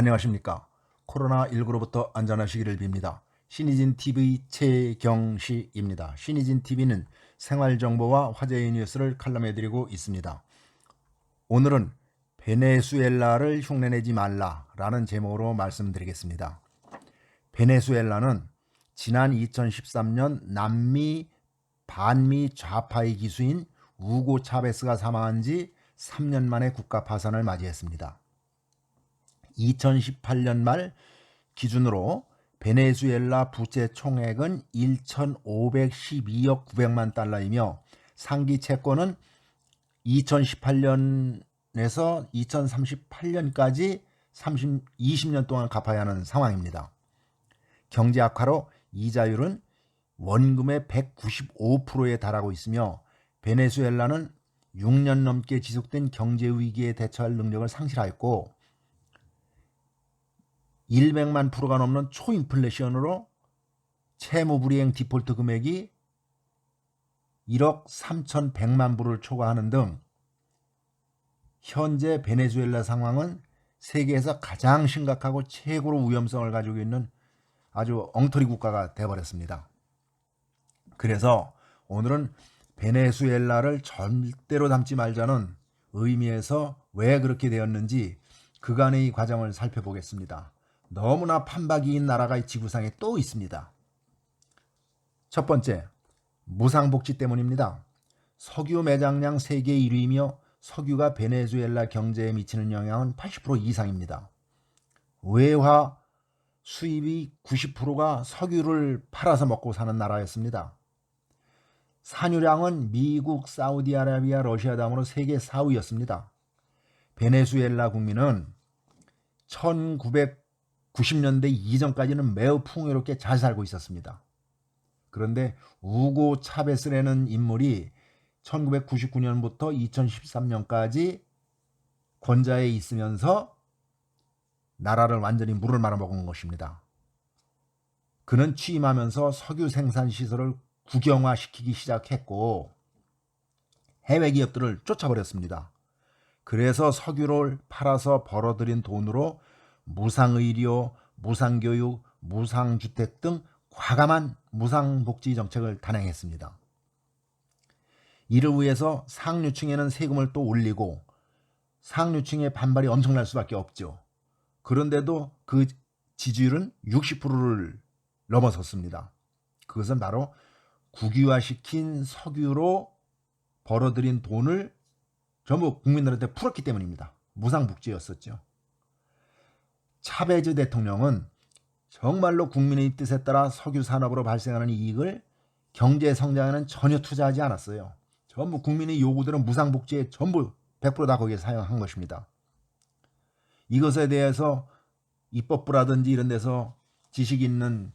안녕하십니까. 코로나19로부터 안전하시기를 빕니다. 신이진 TV 최경시입니다. 신이진 TV는 생활 정보와 화제의 뉴스를 칼럼해드리고 있습니다. 오늘은 베네수엘라를 흉내내지 말라라는 제목으로 말씀드리겠습니다. 베네수엘라는 지난 2013년 남미 반미 좌파의 기수인 우고 차베스가 사망한 지 3년 만에 국가 파산을 맞이했습니다. 2018년 말 기준으로 베네수엘라 부채 총액은 1,512억 900만 달러이며 상기 채권은 2018년에서 2038년까지 30, 20년 동안 갚아야 하는 상황입니다. 경제 악화로 이자율은 원금의 195%에 달하고 있으며 베네수엘라는 6년 넘게 지속된 경제 위기에 대처할 능력을 상실하였고 100만 프로가 넘는 초인플레이션으로 채무 불이행 디폴트 금액이 1억 3,100만 불을 초과하는 등 현재 베네수엘라 상황은 세계에서 가장 심각하고 최고로 위험성을 가지고 있는 아주 엉터리 국가가 되어버렸습니다. 그래서 오늘은 베네수엘라를 절대로 담지 말자는 의미에서 왜 그렇게 되었는지 그간의 과정을 살펴보겠습니다. 너무나 판박이인 나라가 지구상에 또 있습니다. 첫 번째, 무상복지 때문입니다. 석유 매장량 세계 1위이며 석유가 베네수엘라 경제에 미치는 영향은 80% 이상입니다. 외화 수입이 90%가 석유를 팔아서 먹고 사는 나라였습니다. 산유량은 미국, 사우디아라비아, 러시아 다음으로 세계 4위였습니다. 베네수엘라 국민은 1990년대 이전까지는 매우 풍요롭게 잘 살고 있었습니다. 그런데 우고 차베스라는 인물이 1999년부터 2013년까지 권좌에 있으면서 나라를 완전히 물을 말아먹은 것입니다. 그는 취임하면서 석유 생산 시설을 국영화시키기 시작했고 해외 기업들을 쫓아버렸습니다. 그래서 석유를 팔아서 벌어들인 돈으로 무상의료, 무상교육, 무상주택 등 과감한 무상복지 정책을 단행했습니다. 이를 위해서 상류층에는 세금을 또 올리고 상류층의 반발이 엄청날 수밖에 없죠. 그런데도 그 지지율은 60%를 넘어섰습니다. 그것은 바로 국유화시킨 석유로 벌어들인 돈을 전부 국민들한테 풀었기 때문입니다. 무상복지였었죠. 차베즈 대통령은 정말로 국민의 뜻에 따라 석유 산업으로 발생하는 이익을 경제 성장에는 전혀 투자하지 않았어요. 전부 국민의 요구들은 무상복지에 전부 100%다 거기에 사용한 것입니다. 이것에 대해서 입법부라든지 이런 데서 지식 있는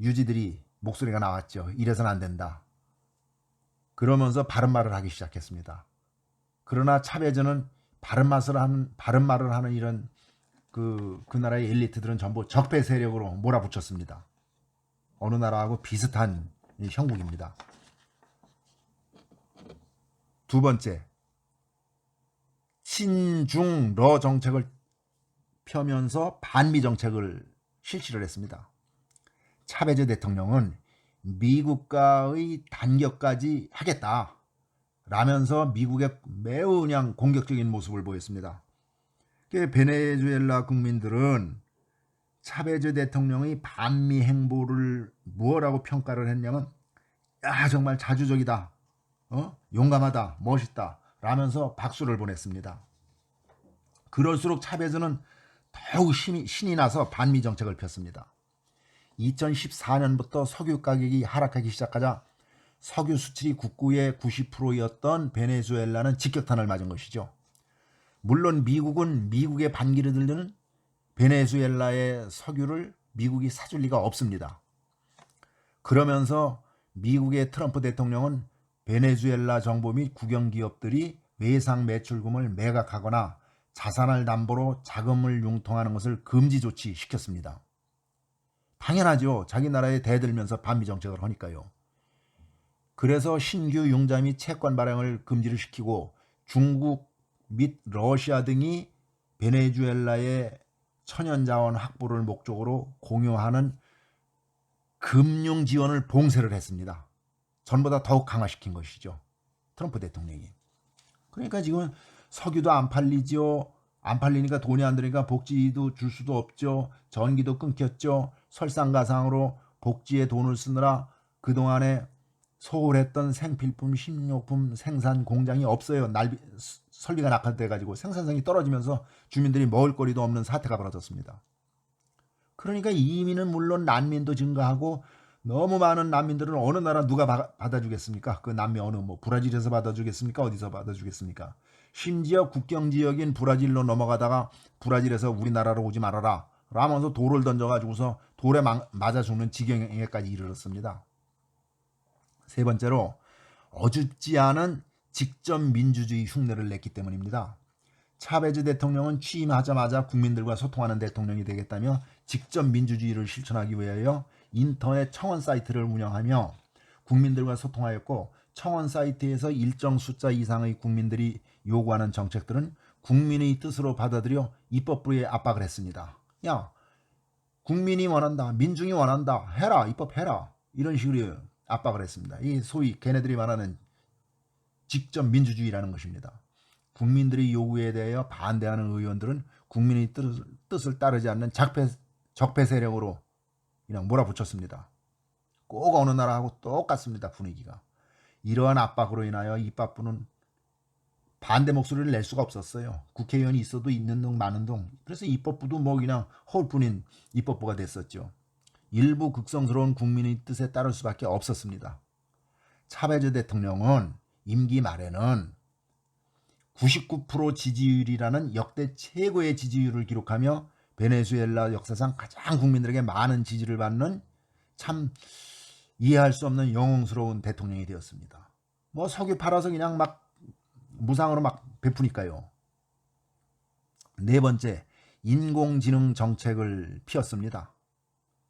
유지들이 목소리가 나왔죠. 이래서는 안 된다. 그러면서 바른 말을 하기 시작했습니다. 그러나 차베즈는 바른 말을 하는 바른 말을 하는 이런 그, 그 나라의 엘리트들은 전부 적폐 세력으로 몰아붙였습니다. 어느 나라하고 비슷한 형국입니다. 두 번째, 신중러 정책을 펴면서 반미 정책을 실시를 했습니다. 차베즈 대통령은 미국과의 단격까지 하겠다. 라면서 미국에 매우 그냥 공격적인 모습을 보였습니다. 베네수엘라 국민들은 차베즈 대통령의 반미 행보를 무엇라고 평가를 했냐면 야 정말 자주적이다. 어? 용감하다. 멋있다. 라면서 박수를 보냈습니다. 그럴수록 차베즈는 더욱 신이, 신이 나서 반미 정책을 폈습니다. 2014년부터 석유 가격이 하락하기 시작하자 석유 수출이 국구의 90%였던 베네수엘라는 직격탄을 맞은 것이죠 물론 미국은 미국의 반기를 들는 베네수엘라의 석유를 미국이 사줄 리가 없습니다. 그러면서 미국의 트럼프 대통령은 베네수엘라 정부 및 국영기업들이 외상 매출금을 매각하거나 자산을 담보로 자금을 융통하는 것을 금지 조치시켰습니다. 당연하죠. 자기 나라에 대들면서 반미 정책을 하니까요. 그래서 신규 융자 및 채권 발행을 금지를 시키고 중국 및 러시아 등이 베네수엘라의 천연자원 확보를 목적으로 공유하는 금융 지원을 봉쇄를 했습니다. 전보다 더욱 강화시킨 것이죠. 트럼프 대통령이. 그러니까 지금 석유도 안 팔리죠. 안 팔리니까 돈이 안 들으니까 복지도 줄 수도 없죠. 전기도 끊겼죠. 설상가상으로 복지에 돈을 쓰느라 그동안에 소홀했던 생필품, 식료품 생산 공장이 없어요. 날비, 설비가 낙하돼 가지고 생산성이 떨어지면서 주민들이 먹을 거리도 없는 사태가 벌어졌습니다. 그러니까 이민은 물론 난민도 증가하고 너무 많은 난민들은 어느 나라 누가 바- 받아주겠습니까? 그 난민 어느 뭐 브라질에서 받아주겠습니까? 어디서 받아주겠습니까? 심지어 국경 지역인 브라질로 넘어가다가 브라질에서 우리나라로 오지 말아라 라면서 돌을 던져가지고서 돌에 막- 맞아 죽는 지경에까지 이르렀습니다. 세 번째로 어줍지 않은 직접 민주주의 흉내를 냈기 때문입니다. 차베즈 대통령은 취임하자마자 국민들과 소통하는 대통령이 되겠다며 직접 민주주의를 실천하기 위하여 인터넷 청원 사이트를 운영하며 국민들과 소통하였고 청원 사이트에서 일정 숫자 이상의 국민들이 요구하는 정책들은 국민의 뜻으로 받아들여 입법부에 압박을 했습니다. 야, 국민이 원한다, 민중이 원한다, 해라, 입법해라 이런 식으로 압박을 했습니다. 이 소위 걔네들이 말하는 직접 민주주의라는 것입니다. 국민들의 요구에 대하여 반대하는 의원들은 국민의 뜻을, 뜻을 따르지 않는 적폐, 적폐 세력으로 그냥 몰아붙였습니다. 꼭 어느 나라하고 똑같습니다. 분위기가. 이러한 압박으로 인하여 입법부는 반대 목소리를 낼 수가 없었어요. 국회의원이 있어도 있는 둥 마는 둥. 그래서 입법부도 뭐 그냥 허울뿐인 입법부가 됐었죠. 일부 극성스러운 국민의 뜻에 따를 수밖에 없었습니다. 차베즈 대통령은 임기 말에는 99% 지지율이라는 역대 최고의 지지율을 기록하며 베네수엘라 역사상 가장 국민들에게 많은 지지를 받는 참 이해할 수 없는 영웅스러운 대통령이 되었습니다. 뭐 석유 팔아서 그냥 막 무상으로 막 베푸니까요. 네 번째, 인공지능 정책을 피웠습니다.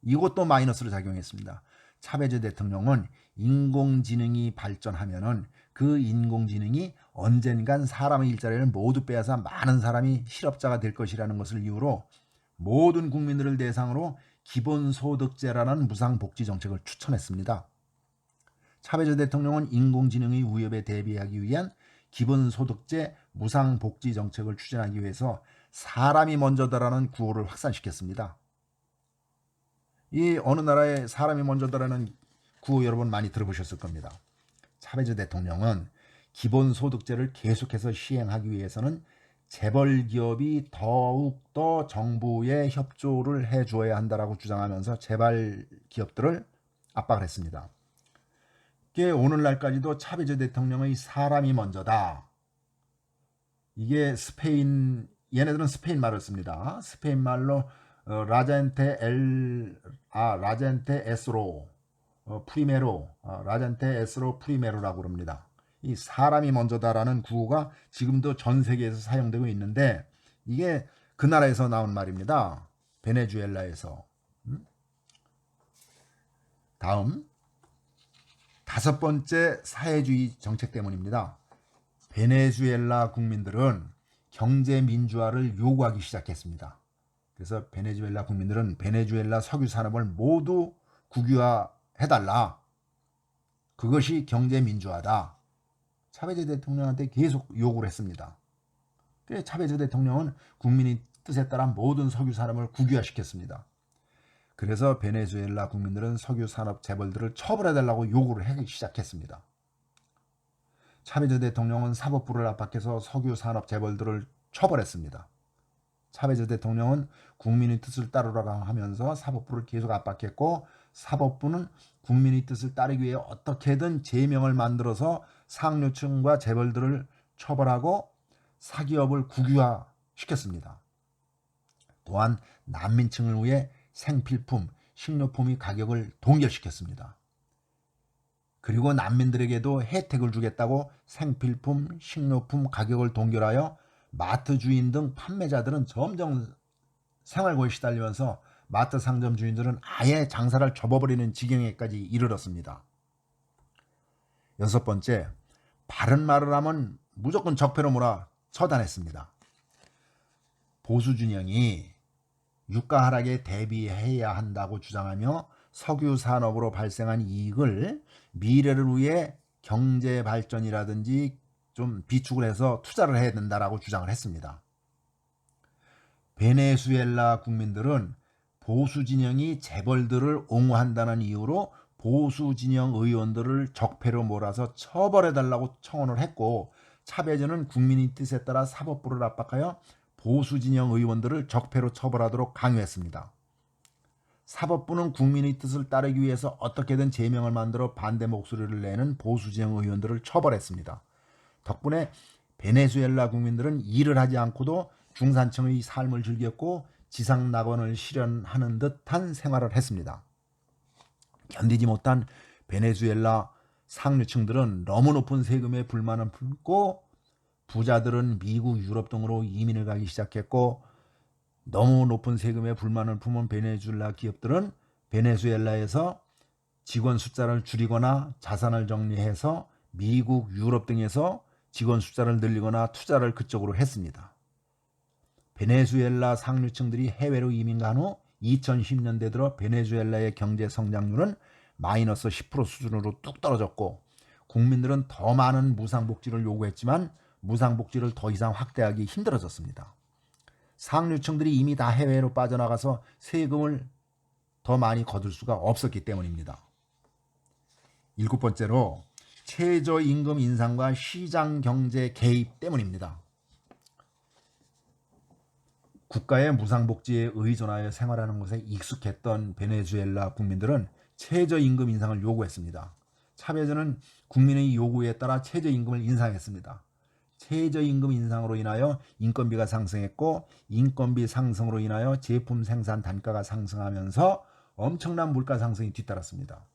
이것도 마이너스로 작용했습니다. 차베즈 대통령은 인공지능이 발전하면은 그 인공지능이 언젠간 사람의 일자리를 모두 빼앗아 많은 사람이 실업자가 될 것이라는 것을 이유로 모든 국민들을 대상으로 기본소득제라는 무상복지 정책을 추천했습니다. 차베즈 대통령은 인공지능의 위협에 대비하기 위한 기본소득제 무상복지 정책을 추진하기 위해서 사람이 먼저다라는 구호를 확산시켰습니다. 이 어느 나라에 사람이 먼저다라는 구호 여러분 많이 들어보셨을 겁니다. 차베즈 대통령은 기본소득제를 계속해서 시행하기 위해서는 재벌 기업이 더욱 더 정부에 협조를 해 주어야 한다라고 주장하면서 재벌 기업들을 압박을 했습니다. 이게 오늘날까지도 차베즈 대통령의 사람이 먼저다. 이게 스페인 얘네들은 스페인 말을 씁니다. 스페인 말로 어, 라젠테 엘, 아, 라젠테 에스로, 어, 프리메로, 어, 라젠테 에스로 프리메로라고 그럽니다. 이 사람이 먼저다라는 구호가 지금도 전 세계에서 사용되고 있는데 이게 그 나라에서 나온 말입니다. 베네수엘라에서. 음? 다음 다섯 번째 사회주의 정책 때문입니다. 베네수엘라 국민들은 경제 민주화를 요구하기 시작했습니다. 그래서 베네수엘라 국민들은 베네수엘라 석유 산업을 모두 국유화해달라. 그것이 경제 민주화다. 차베즈 대통령한테 계속 요구를 했습니다. 그래서 차베즈 대통령은 국민의 뜻에 따라 모든 석유 산업을 국유화시켰습니다. 그래서 베네수엘라 국민들은 석유 산업 재벌들을 처벌해달라고 요구를 하기 시작했습니다. 차베즈 대통령은 사법부를 압박해서 석유 산업 재벌들을 처벌했습니다. 차베즈 대통령은 국민의 뜻을 따르라고 하면서 사법부를 계속 압박했고 사법부는 국민의 뜻을 따르기 위해 어떻게든 제명을 만들어서 상류층과 재벌들을 처벌하고 사기업을 국유화 시켰습니다. 또한 난민층을 위해 생필품, 식료품의 가격을 동결시켰습니다. 그리고 난민들에게도 혜택을 주겠다고 생필품, 식료품 가격을 동결하여 마트 주인 등 판매자들은 점점 생활고에 시달리면서 마트 상점 주인들은 아예 장사를 접어버리는 지경에까지 이르렀습니다. 여섯 번째, 바른 말을 하면 무조건 적폐로 몰아 처단했습니다. 보수 진영이 유가 하락에 대비해야 한다고 주장하며 석유 산업으로 발생한 이익을 미래를 위해 경제 발전이라든지 좀 비축을 해서 투자를 해야 된다라고 주장을 했습니다. 베네수엘라 국민들은 보수 진영이 재벌들을 옹호한다는 이유로 보수 진영 의원들을 적폐로 몰아서 처벌해 달라고 청원을 했고 차배전은 국민의 뜻에 따라 사법부를 압박하여 보수 진영 의원들을 적폐로 처벌하도록 강요했습니다. 사법부는 국민의 뜻을 따르기 위해서 어떻게든 제명을 만들어 반대 목소리를 내는 보수 진영 의원들을 처벌했습니다. 덕분에 베네수엘라 국민들은 일을 하지 않고도 중산층의 삶을 즐겼고 지상 낙원을 실현하는 듯한 생활을 했습니다. 견디지 못한 베네수엘라 상류층들은 너무 높은 세금에 불만을 품고 부자들은 미국, 유럽 등으로 이민을 가기 시작했고 너무 높은 세금에 불만을 품은 베네수엘라 기업들은 베네수엘라에서 직원 숫자를 줄이거나 자산을 정리해서 미국, 유럽 등에서 직원 숫자를 늘리거나 투자를 그쪽으로 했습니다. 베네수엘라 상류층들이 해외로 이민 간 후 2010년대 들어 베네수엘라의 경제 성장률은 마이너스 10% 수준으로 뚝 떨어졌고 국민들은 더 많은 무상복지를 요구했지만 무상복지를 더 이상 확대하기 힘들어졌습니다. 상류층들이 이미 다 해외로 빠져나가서 세금을 더 많이 거둘 수가 없었기 때문입니다. 일곱 번째로 최저임금 인상과 시장 경제 개입 때문입니다. 국가의 무상복지에 의존하여 생활하는 것에 익숙했던 베네수엘라 국민들은 최저임금 인상을 요구했습니다. 차베저는 국민의 요구에 따라 최저임금을 인상했습니다. 최저임금 인상으로 인하여 인건비가 상승했고 인건비 상승으로 인하여 제품 생산 단가가 상승하면서 엄청난 물가 상승이 뒤따랐습니다.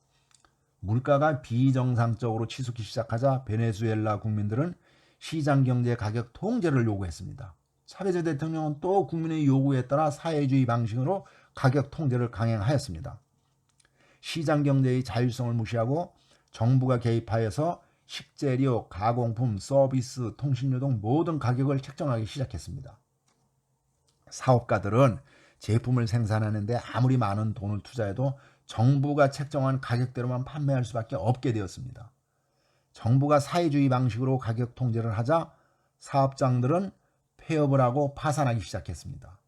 물가가 비정상적으로 치솟기 시작하자 베네수엘라 국민들은 시장 경제 가격 통제를 요구했습니다. 차베저 대통령은 또 국민의 요구에 따라 사회주의 방식으로 가격 통제를 강행하였습니다. 시장 경제의 자율성을 무시하고 정부가 개입하여서 식재료, 가공품, 서비스, 통신료 등 모든 가격을 책정하기 시작했습니다. 사업가들은 제품을 생산하는데 아무리 많은 돈을 투자해도 정부가 책정한 가격대로만 판매할 수밖에 없게 되었습니다. 정부가 사회주의 방식으로 가격 통제를 하자 사업장들은 폐업을 하고 파산하기 시작했습니다.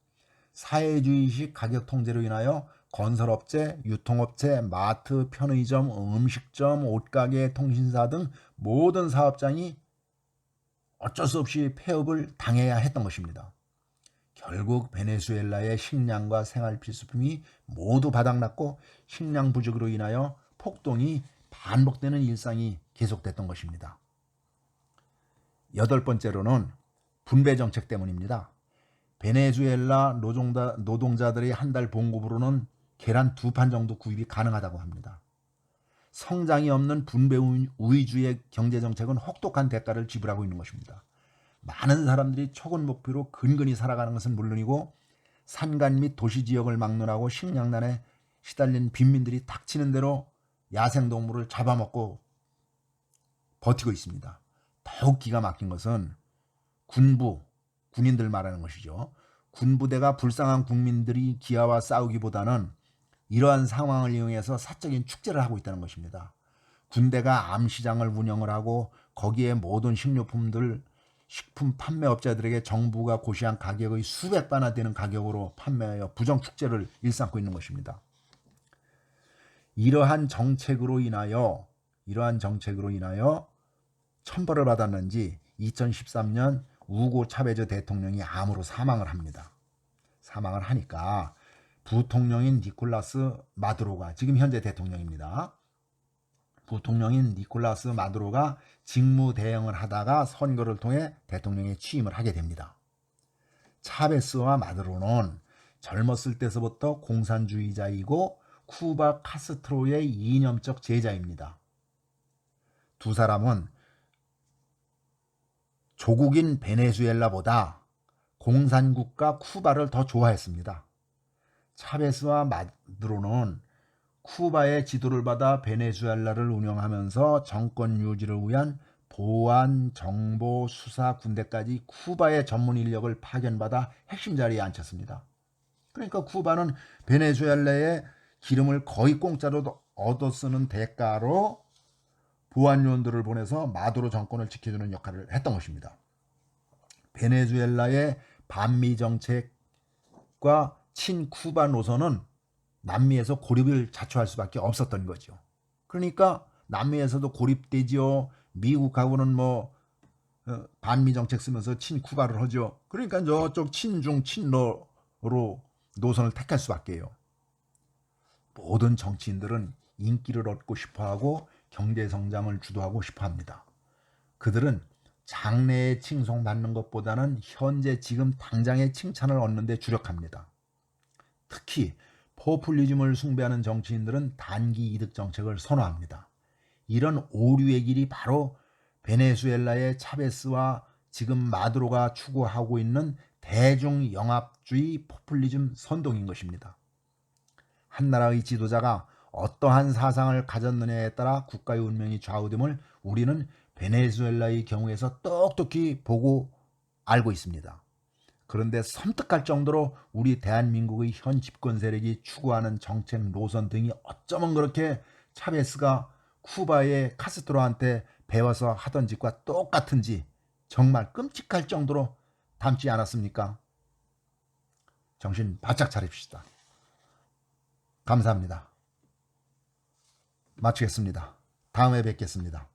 사회주의식 가격 통제로 인하여 건설업체, 유통업체, 마트, 편의점, 음식점, 옷가게, 통신사 등 모든 사업장이 어쩔 수 없이 폐업을 당해야 했던 것입니다. 결국 베네수엘라의 식량과 생활 필수품이 모두 바닥났고 식량 부족으로 인하여 폭동이 반복되는 일상이 계속됐던 것입니다. 여덟 번째로는 분배 정책 때문입니다. 베네수엘라 노동자, 노동자들의 한 달 봉급으로는 계란 두 판 정도 구입이 가능하다고 합니다. 성장이 없는 분배 우위주의 경제 정책은 혹독한 대가를 지불하고 있는 것입니다. 많은 사람들이 초건 목표로 근근히 살아가는 것은 물론이고 산간 및 도시 지역을 막론하고 식량난에 시달린 빈민들이 닥치는 대로 야생동물을 잡아먹고 버티고 있습니다. 더욱 기가 막힌 것은 군부, 군인들 말하는 것이죠. 군부대가 불쌍한 국민들이 기아와 싸우기보다는 이러한 상황을 이용해서 사적인 축제를 하고 있다는 것입니다. 군대가 암시장을 운영을 하고 거기에 모든 식료품들 식품 판매업자들에게 정부가 고시한 가격의 수백 배나 되는 가격으로 판매하여 부정 축제를 일삼고 있는 것입니다. 이러한 정책으로 인하여 이러한 정책으로 인하여 천벌을 받았는지 2013년 우고 차베저 대통령이 암으로 사망을 합니다. 사망을 하니까 부통령인 니콜라스 마두로가 지금 현재 대통령입니다. 부통령인 니콜라스 마두로가 직무 대행을 하다가 선거를 통해 대통령에 취임을 하게 됩니다. 차베스와 마두로는 젊었을 때서부터 공산주의자이고 쿠바 카스트로의 이념적 제자입니다. 두 사람은 조국인 베네수엘라보다 공산국가 쿠바를 더 좋아했습니다. 차베스와 마두로는 쿠바의 지도를 받아 베네수엘라를 운영하면서 정권 유지를 위한 보안, 정보, 수사, 군대까지 쿠바의 전문 인력을 파견받아 핵심 자리에 앉혔습니다. 그러니까 쿠바는 베네수엘라의 기름을 거의 공짜로 얻어 쓰는 대가로 보안 요원들을 보내서 마두로 정권을 지켜주는 역할을 했던 것입니다. 베네수엘라의 반미 정책과 친쿠바 노선은 남미에서 고립을 자초할 수밖에 없었던 거죠. 그러니까 남미에서도 고립되지요. 미국하고는 뭐 어, 반미 정책 쓰면서 친쿠바를 하죠. 그러니까 저쪽 친중 친러로 노선을 택할 수밖에요. 모든 정치인들은 인기를 얻고 싶어하고 경제 성장을 주도하고 싶어합니다. 그들은 장래에 칭송받는 것보다는 현재 지금 당장의 칭찬을 얻는 데 주력합니다. 특히 포퓰리즘을 숭배하는 정치인들은 단기 이득 정책을 선호합니다. 이런 오류의 길이 바로 베네수엘라의 차베스와 지금 마두로가 추구하고 있는 대중 영합주의 포퓰리즘 선동인 것입니다. 한 나라의 지도자가 어떠한 사상을 가졌느냐에 따라 국가의 운명이 좌우됨을 우리는 베네수엘라의 경우에서 똑똑히 보고 알고 있습니다. 그런데 섬뜩할 정도로 우리 대한민국의 현 집권 세력이 추구하는 정책 노선 등이 어쩌면 그렇게 차베스가 쿠바의 카스트로한테 배워서 하던 짓과 똑같은지 정말 끔찍할 정도로 닮지 않았습니까? 정신 바짝 차립시다. 감사합니다. 마치겠습니다. 다음에 뵙겠습니다.